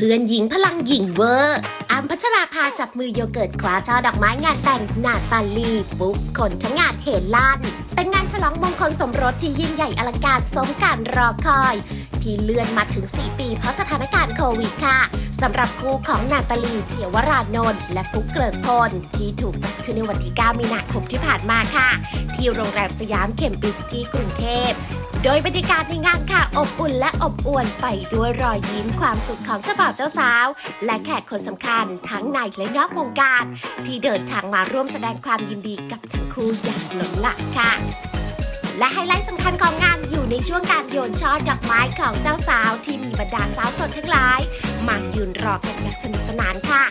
เพื่อนหญิงพลังหญิงเวอร์อัมพัชราภาจับมือโยเกิร์ตคว้าช่อดอกไม้งานแต่งนาตาลีฟุกคนทั้งงานเทลั่นเป็นงานฉลองมงคลสมรสที่ยิ่งใหญ่อลังการสมการรอคอย ที่เลื่อนมาถึง 4 ปีเพราะสถานการณ์โควิดค่ะสำหรับคู่ของนาตาลีเจียวรานนท์และฟุกเกริกพลที่ถูกจัดขึ้นในวันที่ 9 มีนาคมที่ผ่านมาค่ะ ที่โรงแรมสยามเข็มปิสกี้กรุงเทพโดยบรรยากาศในงานค่ะอบอุ่นและอบอวลไปด้วยรอยยิ้มความสุขของเจ้าบ่าวเจ้าสาว และแขกคนสำคัญทั้งในและนอกวงการ ที่เดินทางมาร่วมแสดงความยินดีกับทั้งคู่อย่างล้นหลามค่ะ และไฮไลท์สำคัญของงานอยู่ในช่วงการโยนช่อดอกไม้ของเจ้าสาวที่มีบรรดาสาวสดทั้งหลาย มายืนรอกันอย่างสนุกสนานค่ะ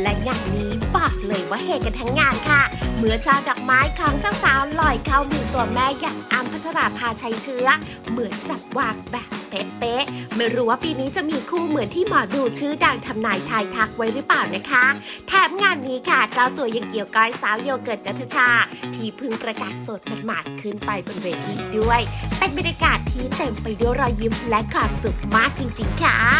และงานนี้บอกเลยว่าเฮกันทั้งงานค่ะ เมื่อช่อดอกไม้ของเจ้าสาวลอยเข้ามือตัวแม่อย่างอัมพัชราภาชัยเชื้อ เหมือนจับวางแบบ เป๊ะๆไม่รู้ว่าปีนี้จะมีคู่เหมือนที่หมอดูชื่อดังทำนายทายทักไว้หรือเปล่านะคะ แถมงานนี้ค่ะ เจ้าตัวยังเกี่ยวก้อยสาวโยเกิร์ตนัทชา ที่เพิ่งประกาศสดหมาดๆขึ้นไปบนเวทีด้วย เป็นบรรยากาศที่เต็มไปด้วยรอยยิ้มและความสุขมากจริงๆค่ะ